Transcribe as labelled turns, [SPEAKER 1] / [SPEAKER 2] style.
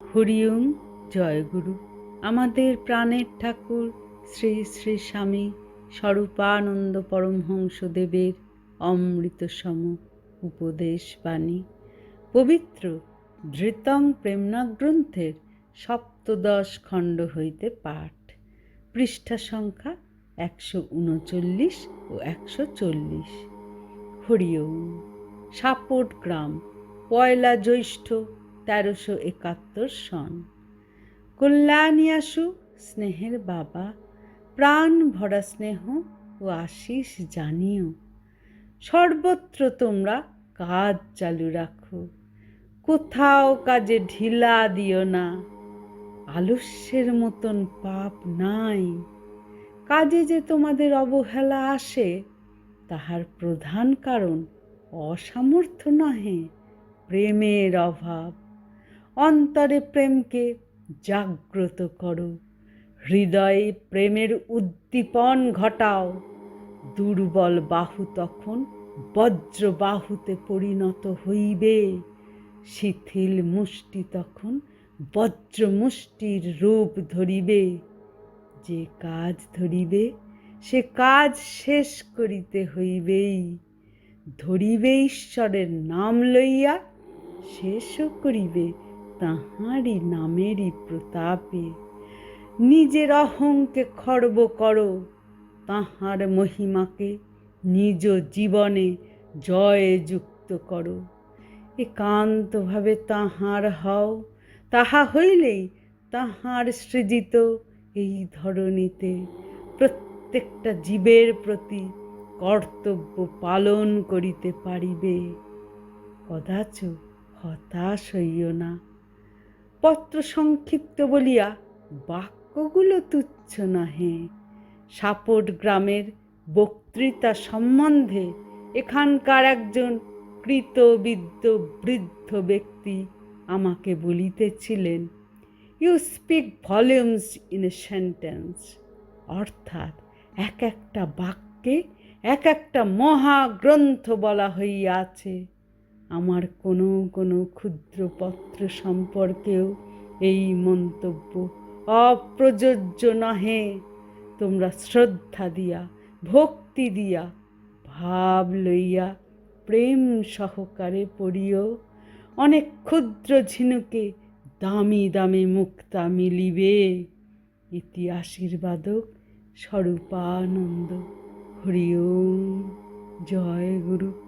[SPEAKER 1] হরিওম, জয়গুরু। আমাদের প্রাণের ঠাকুর শ্রী শ্রী স্বামী স্বরূপানন্দ পরমহংসদেবের অমৃতসম উপদেশ বাণী। পবিত্র ধৃতং প্রেমনা গ্রন্থের সপ্তদশ খণ্ড হইতে পাঠ। পৃষ্ঠা সংখ্যা একশো উনচল্লিশ ও একশো চল্লিশ। হরিওম, সাপট গ্রাম, পয়লা জ্যৈষ্ঠ তেরোশো একাত্তর সন। কল্যাণী আসু স্নেহের বাবা, প্রাণ ভরা স্নেহ ও আশিস জানিও। সর্বত্র তোমরা কাজ চালু রাখো। কোথাও কাজে ঢিলা দিও না। আলস্যের মতন পাপ নাই। কাজে যে তোমাদের অবহেলা আসে, তাহার প্রধান কারণ অসামর্থ্য নহে, প্রেমের অভাব। অন্তরে প্রেমকে জাগ্রত করো। হৃদয়ে প্রেমের উদ্দীপন ঘটাও। দুর্বল বাহু তখন বজ্র বাহুতে পরিণত হইবে। শিথিল মুষ্টি তখন বজ্র মুষ্টির রূপ ধরিবে। যে কাজ ধরিবে, সে কাজ শেষ করিতে হইবেই। ধরিবে ঈশ্বরের নাম লইয়া, শেষও করিবে তাহারই নামেরই প্রতাপে। নিজের অহংকে খর্ব করো, তাহার মহিমাকে নিজ জীবনে জয়ে যুক্ত করো। একান্তভাবে তাহার হও, তাহা হইলেই তাহার সৃজিত এই ধরণীতে প্রত্যেকটা জীবের প্রতি কর্তব্য পালন করিতে পারিবে। কদাচ হতাশ হইও না। পত্র সংক্ষিপ্ত বলিয়া বাক্যগুলো তুচ্ছ নহে। সাপট গ্রামের বক্তৃতা সম্বন্ধে এখানকার একজন কৃতবিদ্য বৃদ্ধ ব্যক্তি আমাকে বলিতেছিলেন you speak volumes in a sentence অর্থাৎ এক একটা বাক্যে এক একটা মহাগ্রন্থ বলা হইয়াছে। আমার কোনো কোনো ক্ষুদ্র পত্র সম্পর্কেও এই মন্তব্য অপ্রযোজ্য নহে। তোমরা শ্রদ্ধা দিয়া, ভক্তি দিয়া, ভাব লইয়া, প্রেম সহকারে পড়িও। অনেক ক্ষুদ্র ঝিনুকে দামি দামি মুক্তা মিলিবে। ইতি আশীর্বাদক স্বরূপানন্দ। হরি ওম। জয় গুরু।